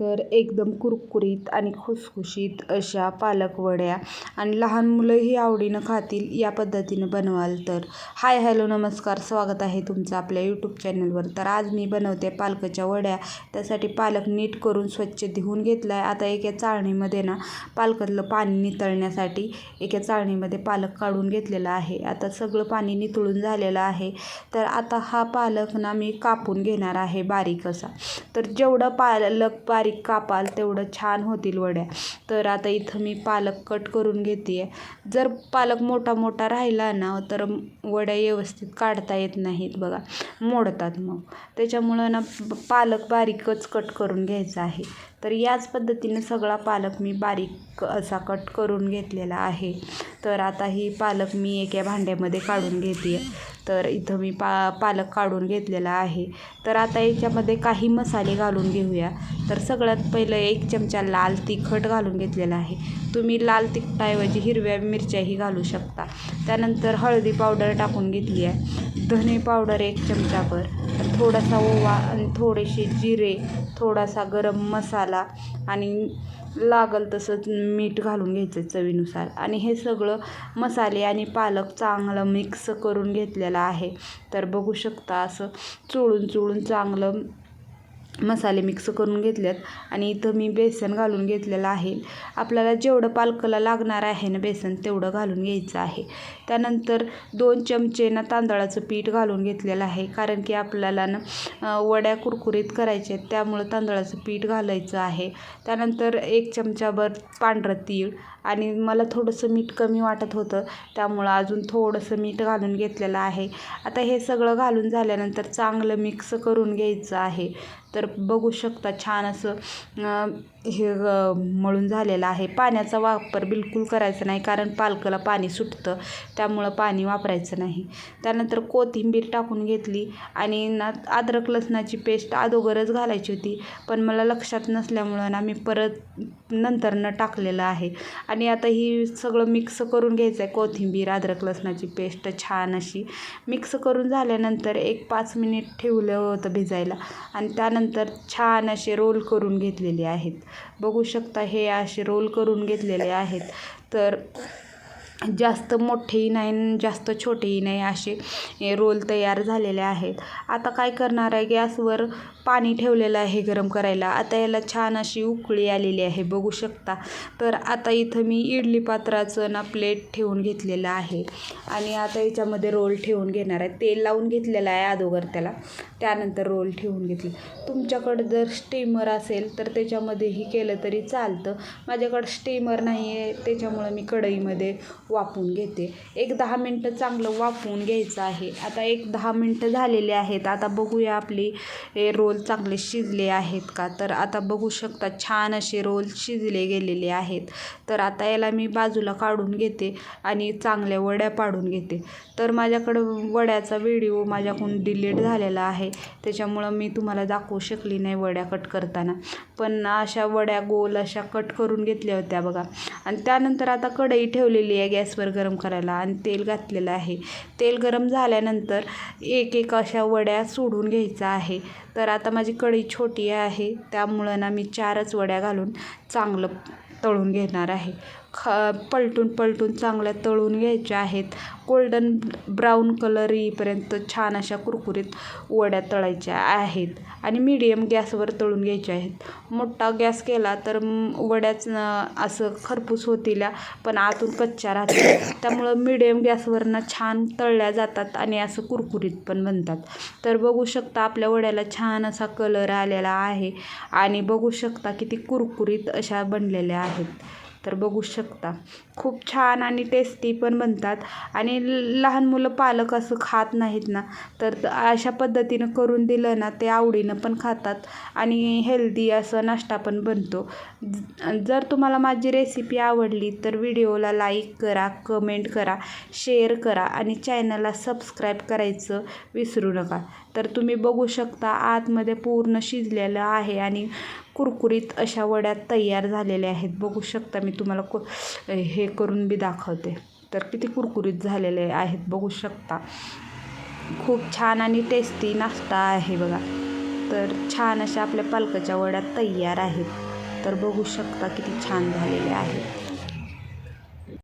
तर एकदम कुरकुरीत आणि खुसखुशीत अशा पालकवड्या आणि लहान मुलंही आवडीनं खातील या पद्धतीनं बनवाल तर. हाय हॅलो नमस्कार. स्वागत आहे तुमचं आपल्या यूट्यूब चॅनलवर तर आज मी बनवते पालकाच्या वड्या. त्यासाठी पालक नीट करून स्वच्छ धुवून घेतला आहे आता एका चाळणीमध्ये ना पालकातलं पाणी नितळण्यासाठी एका चाळणीमध्ये पालक काढून घेतलेला आहे. आता सगळं पाणी नितळून झालेलं आहे. तर आता हा पालक ना मी कापून घेणार आहे बारीक असा. तर जेवढं पालक पा बारीक कापाल तेवढं छान होतील वड्या. तर आता इथं मी पालक कट करून घेते आहे जर पालक मोठा मोठा राहिला ना तर वड्या व्यवस्थित काढता येत नाहीत बघा. मोडतात मग. त्याच्यामुळं ना पालक बारीकच कट करून घ्यायचा आहे. तर याच पद्धतीने सगळा पालक मी बारीक असा कट करून घेतलेला आहे. तर आता ही पालक मी एका भांड्यामध्ये काढून घेते तर इथं मी पा पालक काढून घेतलेला आहे. तर आता याच्यामध्ये काही मसाले घालून घेऊया. तर सगळ्यात पहिलं एक चमचा लाल तिखट घालून घेतलेला आहे. तुम्ही लाल तिखटाऐवजी हिरव्या मिरच्याही घालू शकता. त्यानंतर हळदी पावडर टाकून घेतली आहे. धने पावडर एक चमचाभर. थोडासा ओवा आणि थोडेसे जिरे थोडासा गरम मसाला आणि लागल तसंच मीठ घालून घ्यायचं चवीनुसार. आणि हे सगळं मसाले आणि पालक चांगलं मिक्स करून घेतलेलं आहे. तर बघू शकता असं चोळून चोळून चांगलं मसाले मिक्स करून घेतल्यात आणि इथं मी बेसन घालून घेतलेलं आहे. आपल्याला जेवढं पालकाला लागणार आहे ना बेसन तेवढं घालून घ्यायचं आहे. त्यानंतर दोन चमचे ना तांदळाचं पीठ घालून घेतलेलं आहे. कारण की आपल्याला ना वड्या कुरकुरीत करायच्या आहेत त्यामुळं तांदळाचं पीठ घालायचं आहे. त्यानंतर एक चमचाभर पांढरं तीळ आणि मला थोडंसं मीठ कमी वाटत होतं त्यामुळं अजून थोडंसं मीठ घालून घेतलेलं आहे. आता हे सगळं घालून झाल्यानंतर चांगलं मिक्स करून घ्यायचं आहे. तर बघू शकता छान असं हे मळून झालेलं आहे. पाण्याचा वापर बिलकुल करायचा नाही कारण पालकाला पाणी सुटतं. त्यामुळं पाणी वापरायचं नाही. त्यानंतर कोथिंबीर टाकून घेतली आणि ना अद्रक लसणाची पेस्ट अगोदरच घालायची होती. पण मला लक्षात नसल्यामुळं ना मी परत नंतरनं टाकलेलं आहे. आणि आता ही सगळं मिक्स करून घ्यायचं आहे कोथिंबीर अद्रक लसणाची पेस्ट छान अशी. मिक्स करून झाल्यानंतर एक पाच मिनिट ठेवलं होतं भिजायला. आणि त्यानंतर छान असे रोल करून घेतलेले आहेत. बघू शकता हे असे रोल करून घेतलेले आहेत. तर जास्त मोठेही नाही जास्त छोटेही नाही असे रोल तयार झालेले आहेत. आता काय करणार आहे? गॅसवर पाणी ठेवलेलं आहे गरम करायला. आता याला छान अशी उकळी आलेली आहे बघू शकता. तर आता इथं मी इडली पात्राचं ना प्लेट ठेवून घेतलेलं आहे. आणि आता याच्यामध्ये रोल ठेवून घेणार आहे. तेल लावून घेतलेलं आहे अगोदर त्याला. त्यानंतर रोल ठेवून घेतली. तुमच्याकडं जर स्टीमर असेल तर त्याच्यामध्येही केलं तरी चालतं. माझ्याकडं स्टीमर नाही आहे त्याच्यामुळं मी कढईमध्ये वाफवून घेते. एक दहा मिनटं चांगलं वाफवून घ्यायचं आहे. आता एक दहा मिनटं झालेले आहेत. आता बघूया आपली रोल चांगले शिजले आहेत का? तर आता बघू शकता छान असे रोल शिजले गेलेले आहेत. तर आता याला मी बाजूला काढून घेते आणि चांगल्या वड्या पाडून घेते. तर माझ्याकडं वड्याचा व्हिडिओ माझ्याकडून डिलीट झालेला आहे. त्याच्यामुळं मी तुम्हाला दाखवू शकली नाही वड्या कट करताना. पण अशा वड्या गोल अशा कट करून घेतल्या होत्या बघा. आणि त्यानंतर आता कढई ठेवलेली आहे गॅसवर गरम करायला आणि तेल घातलेलं आहे. तेल गरम झाल्यानंतर एक एक अशा वड्या सोडून घ्यायचा आहे. तर आता माझी कढई छोटी आहे त्यामुळं ना मी चारच वड्या घालून चांगलं तळून घेणार आहे. ख पलटून पलटून चांगल्या तळून घ्यायच्या आहेत. गोल्डन ब्राऊन कलर येईपर्यंत छान अशा कुरकुरीत वड्या तळायच्या आहेत. आणि मीडियम गॅसवर तळून घ्यायच्या आहेत. मोठा गॅस केला तर वड्याच असं खरपूस होतील पण आतून कच्च्या राहतील त्यामुळं मीडियम गॅसवरनं छान तळल्या जातात आणि असं कुरकुरीत पण बनतात. तर बघू शकता आपल्या वड्याला छान असा कलर आलेला आहे. आणि बघू शकता किती कुरकुरीत अशा बनलेल्या आहेत. तर बघू शकता. खूप छान आणि टेस्टी पण बनतात. आणि लहान मुलं पालक असं खात नाहीत ना तर अशा पद्धतीनं करून दिलं ना ते आवडीनं पण खातात. आणि हेल्दी असं नाश्ता पण बनतो. जर तुम्हाला माझी रेसिपी आवडली तर व्हिडिओला लाईक करा कमेंट करा शेअर करा आणि चॅनलला सबस्क्राईब करायचं विसरू नका. तर तुम्ही बघू शकता आतमध्ये पूर्ण शिजलेलं आहे आणि कुरकुरीत अशा वड्या तयार झालेल्या आहेत. बघू शकता मी तुम्हाला को हे करून बी दाखवते. तर किती कुरकुरीत झालेले आहेत बघू शकता. खूप छान आणि टेस्टी नाश्ता आहे बघा. तर छान अशा आपल्या पालकाच्या वड्या तयार आहेत. तर बघू शकता किती छान झालेल्या आहेत.